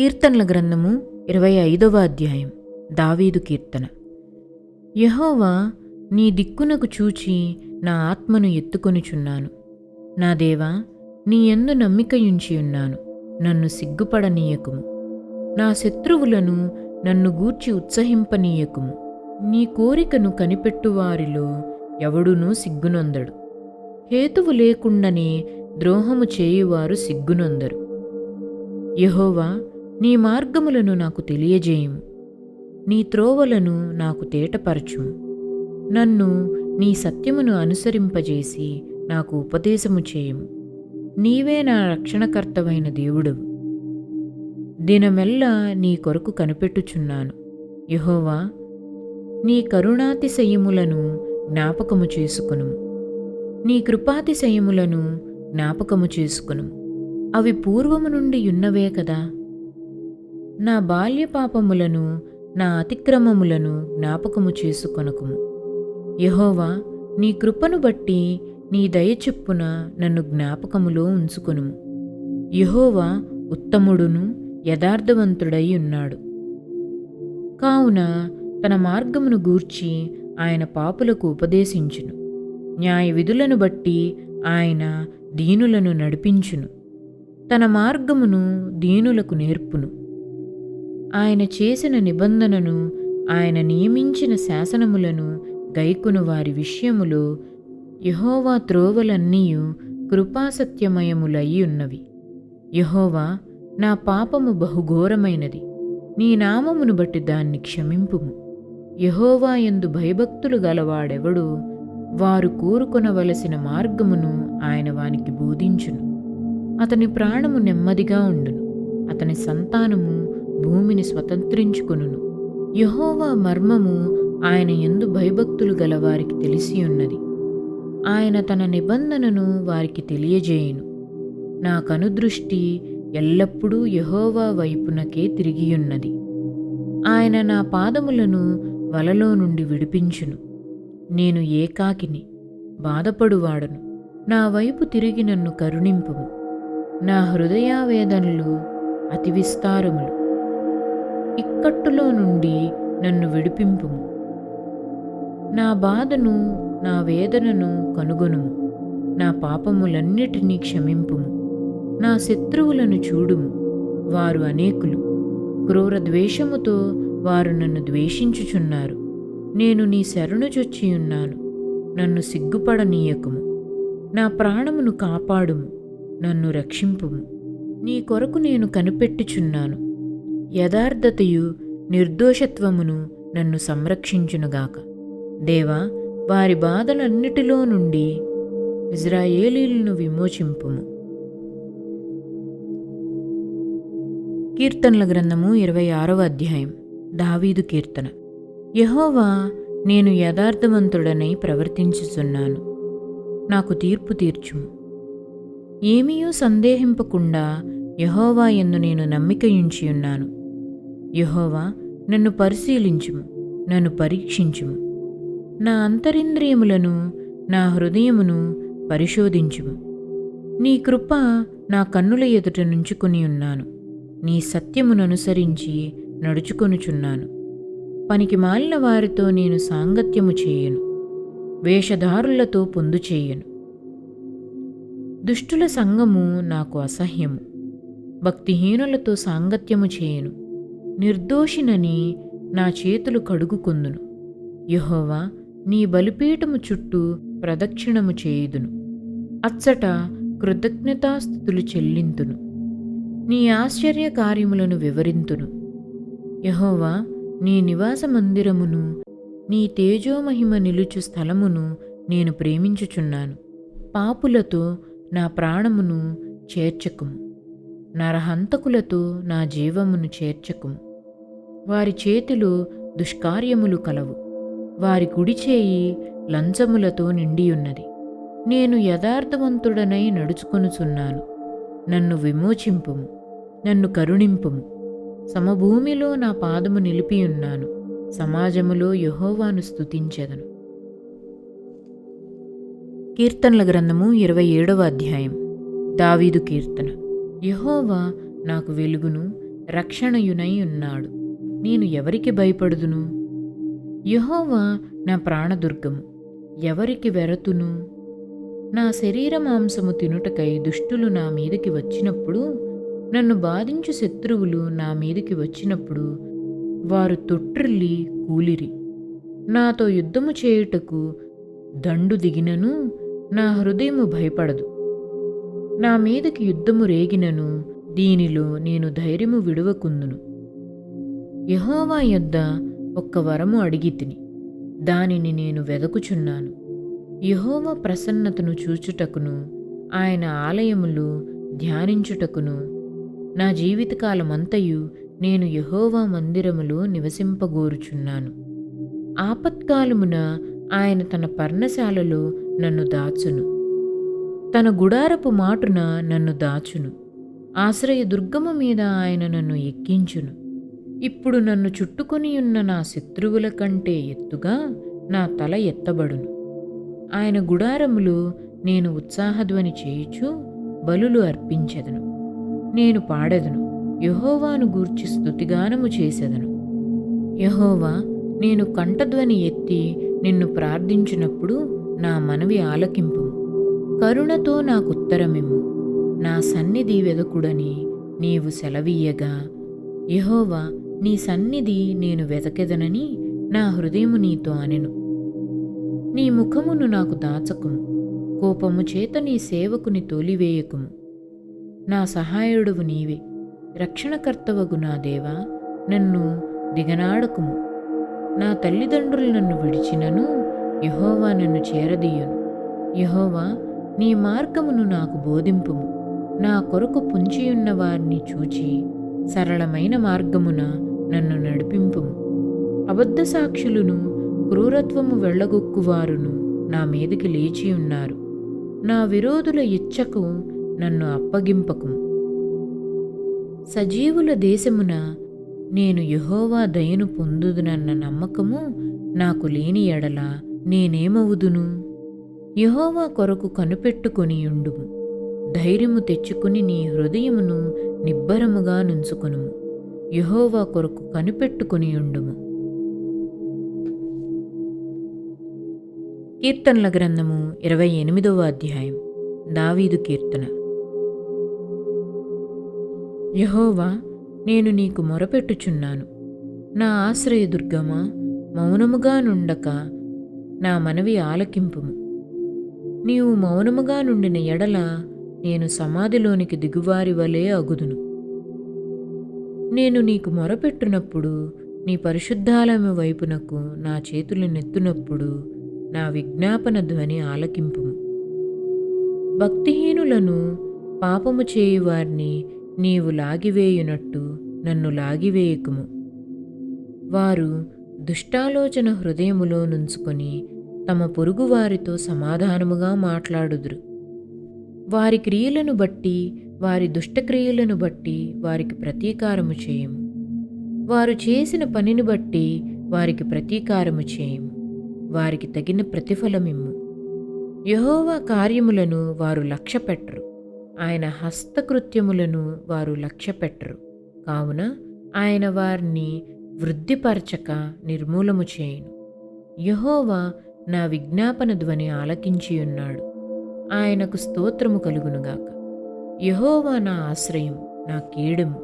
కీర్తనల గ్రంథము ఇరవై ఐదవ అధ్యాయం. దావీదు కీర్తన. యహోవా నీ దిక్కునకు చూచి నా ఆత్మను ఎత్తుకొనుచున్నాను. నా దేవా నీ ఎందు నమ్మికయుంచి ఉన్నాను. నన్ను సిగ్గుపడనీయకుము. నా శత్రువులను నన్ను గూర్చి ఉత్సహింపనీయకుము. నీ కోరికను కనిపెట్టువారిలో ఎవడునూ సిగ్గునొందడు. హేతువు లేకుండానే ద్రోహము చేయువారు సిగ్గునొందరు. యహోవా నీ మార్గములను నాకు తెలియజేయుము. నీ త్రోవలను నాకు తేటపరచుము. నన్ను నీ సత్యమును అనుసరింపజేసి నాకు ఉపదేశము చేయుము. నీవే నా రక్షణకర్తవైన దేవుడవు. దినమెల్లా నీ కొరకు కనిపెట్టుచున్నాను. యహోవా నీ కరుణాతిశయములను జ్ఞాపకము చేసుకును నీ కృపాతిశయములను జ్ఞాపకము చేసుకును అవి పూర్వము నుండి ఉన్నవే కదా? నా బాల్య పాపములను నా అతిక్రమములను జ్ఞాపకము చేసుకొనకుము. యహోవా నీ కృపను బట్టి నీ దయచెప్పున నన్ను జ్ఞాపకములో ఉంచుకొనుము. యహోవా ఉత్తముడును యథార్థవంతుడై ఉన్నాడు. కావున తన మార్గమును గూర్చి ఆయన పాపులకు ఉపదేశించును. న్యాయ విధులను బట్టి ఆయన దీనులను నడిపించును. తన మార్గమును దీనులకు నేర్పును. ఆయన చేసిన నిబంధనను ఆయన నియమించిన శాసనములను గైకును వారి విషయములో యహోవా త్రోవలన్నీయు కృపాసత్యమయములయ్యున్నవి. యహోవా నా పాపము బహుఘోరమైనది. నీ నామమును బట్టి దాన్ని క్షమింపుము. యహోవా ఎందు భయభక్తులు గలవాడెవడు? వారు కోరుకొనవలసిన మార్గమును ఆయన వానికి బోధించును. అతని ప్రాణము నెమ్మదిగా ఉండును. అతని సంతానము భూమిని స్వతంత్రించుకొనును. యహోవా మర్మము ఆయన ఎందు భయభక్తులు గలవారికి తెలిసి ఉన్నది ఆయన తన నిబంధనను వారికి తెలియజేయును. నా కనుదృష్టి ఎల్లప్పుడూ యహోవా వైపునకే తిరిగియున్నది. ఆయన నా పాదములను వలలో నుండి విడిపించును. నేను ఏకాకిని బాధపడువాడను. నా వైపు తిరిగి నన్ను కరుణింపుము. నా హృదయావేదనలు అతి విస్తారములు. ఇక్కట్టులో నుండి నన్ను విడిపింపుము. నా బాధను నా వేదనను కనుగొనుము. నా పాపములన్నిటినీ క్షమింపుము. నా శత్రువులను చూడుము. వారు అనేకులు. క్రూర ద్వేషముతో వారు నన్ను ద్వేషించుచున్నారు. నేను నీ శరణు చొచ్చియున్నాను. నన్ను సిగ్గుపడనీయకుము. నా ప్రాణమును కాపాడుము. నన్ను రక్షింపుము. నీ కొరకు నేను కనిపెట్టుచున్నాను. యథార్థతయు నిర్దోషత్వమును నన్ను సంరక్షించునుగాక. దేవా వారి బాధలన్నిటిలో నుండి ఇజ్రాయేలీలను విమోచింపుము. కీర్తనల గ్రంథము ఇరవై ఆరవ అధ్యాయం. దావీదు కీర్తన. యహోవా నేను యథార్థవంతుడనై ప్రవర్తించుచున్నాను. నాకు తీర్పు తీర్చుము. ఏమీయూ సందేహింపకుండా యహోవా ఎందు నేను నమ్మికయుంచి ఉన్నాను యహోవా నన్ను పరిశీలించుము నన్ను పరీక్షించుము. నా అంతరింద్రియములను నా హృదయమును పరిశోధించుము. నీ కృప నా కన్నుల ఎదుట నుంచుకొని ఉన్నాను. నీ సత్యమును అనుసరించి నడుచుకొనుచున్నాను. పనికి మాలిన వారితో నేను సాంగత్యము చేయను. వేషధారులతో పొందు చేయను. దుష్టుల సంగము నాకు అసహ్యము. భక్తిహీనులతో సాంగత్యము చేయను. నిర్దోషినని నా చేతులు కడుగుకొందును. యహోవా నీ బలిపీఠము చుట్టూ ప్రదక్షిణము చేయుదును. అచ్చట కృతజ్ఞతాస్థుతులు చెల్లింతును. నీ ఆశ్చర్య కార్యములను వివరింతును. యహోవా నీ నివాస మందిరమును నీ తేజోమహిమ నిలుచు స్థలమును నేను ప్రేమించుచున్నాను. పాపులతో నా ప్రాణమును చేర్చకుము. నరహంతకులతో నా జీవమును చేర్చకుము. వారి చేతిలో దుష్కార్యములు కలవు. వారి కుడిచేయి లంచములతో నిండియున్నది. నేను యథార్థవంతుడనై నడుచుకొనుచున్నాను. నన్ను విమోచింపుము. నన్ను కరుణింపుము. సమభూమిలో నా పాదము నిలిపియున్నాను. సమాజములో యహోవాను స్తుతించెదను. కీర్తనల గ్రంథము ఇరవై ఏడవ అధ్యాయం. దావీదు కీర్తన. యహోవా నాకు వెలుగును రక్షణయునై ఉన్నాడు. నేను ఎవరికి భయపడుదును? యహోవా నా ప్రాణదుర్గము ఎవరికి వెరతును? నా శరీర మాంసము తినుటకై దుష్టులు నా మీదకి వచ్చినప్పుడు నన్ను బాధించు శత్రువులు నా మీదకి వచ్చినప్పుడు వారు తొట్టిల్లి కూలిరి. నాతో యుద్ధము చేయుటకు దండు దిగినను నా హృదయము భయపడదు. నా మీదకి యుద్ధము రేగినను దీనిలో నేను ధైర్యము విడువకుందును. యహోవా యొద్ద ఒక్క వరము అడిగి తిని దానిని నేను వెదకుచున్నాను. యహోవా ప్రసన్నతను చూచుటకును ఆయన ఆలయములు ధ్యానించుటకును. నా జీవితకాలమంతయు నేను యహోవా మందిరములో నివసింపగోరుచున్నాను. ఆపత్కాలమున ఆయన తన పర్ణశాలలో నన్ను దాచును. తన గుడారపు మాటున నన్ను దాచును. ఆశ్రయ దుర్గము మీద ఆయన నన్ను ఎక్కించును. ఇప్పుడు నన్ను చుట్టుకొని ఉన్న నా శత్రువుల కంటే ఎత్తుగా నా తల ఎత్తబడును. ఆయన గుడారములు నేను ఉత్సాహధ్వని చేయుచు బలులు అర్పించెదను. నేను పాడెదను. యహోవాను గూర్చి స్థుతిగానము చేసెదను. యహోవా నేను కంఠధ్వని ఎత్తి నిన్ను ప్రార్థించినప్పుడు నా మనవి ఆలకింపు కరుణతో నాకుత్తరమిమ్ము. నా సన్నిధి వెదకుడని నీవు సెలవీయగా. యహోవా నీ సన్నిధి నేను వెదకెదనని నా హృదయము నీతో అనెను. నీ ముఖమును నాకు దాచకుము. కోపము చేత నీ సేవకుని తోలివేయకుము. నా సహాయుడువు నీవే. రక్షణకర్తవగు నా దేవా నన్ను దిగనాడకుము. నా తల్లిదండ్రులు నన్ను విడిచినను యహోవా నన్ను చేరదీయును. యహోవా నీ మార్గమును నాకు బోధింపుము. నా కొరకు పుంచియున్న వారిని చూచి సరళమైన మార్గమున నన్ను నడిపింపుము అబద్ధ సాక్షులును క్రూరత్వము వెళ్ళగొక్కువారును నా మీదికి లేచి ఉన్నారు. నా విరోధుల ఇచ్చకు నన్ను అప్పగింపకు. సజీవుల దేశమున నేను యహోవా దయను పొందుదునన్న నమ్మకము నాకు లేని ఎడల నేనేమవుదును? యహోవా కొరకు కనుపెట్టుకొని ఉండుము. ధైర్యము తెచ్చుకుని నీ హృదయమును నిబ్బరముగా నుంచుకొనుము. యహోవా కొరకు కనిపెట్టుకుని ఉండుము. కీర్తనల గ్రంథము ఇరవై ఎనిమిదవ అధ్యాయం. దావీదు కీర్తన. యహోవా నేను నీకు మొరపెట్టుచున్నాను. నా ఆశ్రయదుర్గమా మౌనముగా నుండక నా మనవి ఆలకింపుము. నీవు మౌనముగా నుండిన ఎడల నేను సమాధిలోనికి దిగువారి వలె అగుదును. నేను నీకు మొరపెట్టునప్పుడు నీ పరిశుద్ధాలము వైపునకు నా చేతులు నెత్తునప్పుడు నా విజ్ఞాపన ధ్వని ఆలకింపుము. భక్తిహీనులను పాపము చేయువారిని నీవు లాగివేయునట్టు నన్ను లాగివేయకుము. వారు దుష్టాలోచన హృదయములో నుంచుకొని తమ పొరుగువారితో సమాధానముగా మాట్లాడుదురు. వారి క్రియలను బట్టి వారి దుష్టక్రియలను బట్టి వారికి ప్రతీకారము చేయము. వారు చేసిన పనిని బట్టి వారికి ప్రతీకారము చేయము. వారికి తగిన ప్రతిఫలమిమ్ము. యహోవా కార్యములను వారు లక్ష్యపెట్టరు. ఆయన హస్తకృత్యములను వారు లక్ష్యపెట్టరు. కావున ఆయన వారిని వృద్ధిపరచక నిర్మూలము చేయను. యహోవా నా విజ్ఞాపన ధ్వని ఆలకించియున్నాడు. ఆయనకు స్తోత్రము కలుగునుగాక. యహోవా నా ఆశ్రయం నా కీడము.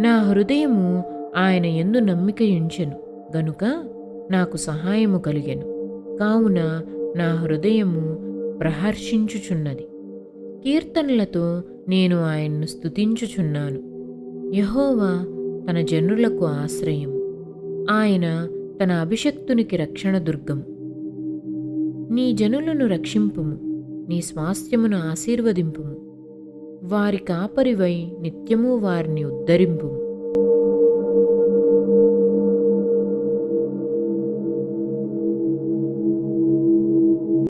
నా హృదయము ఆయన ఎందు నమ్మికయుంచెను. గనుక నాకు సహాయము కలిగెను. కావున నా హృదయము ప్రహర్షించుచున్నది. కీర్తనలతో నేను ఆయన్ను స్తుతించుచున్నాను. యహోవా తన జనులకు ఆశ్రయం ఆయన తన అభిషక్తునికి రక్షణ దుర్గం నీ జనులను రక్షింపుము. నీ స్వాస్థ్యమును ఆశీర్వదింపుము. వారి కాపరివై నిత్యము వారిని ఉద్ధరింపు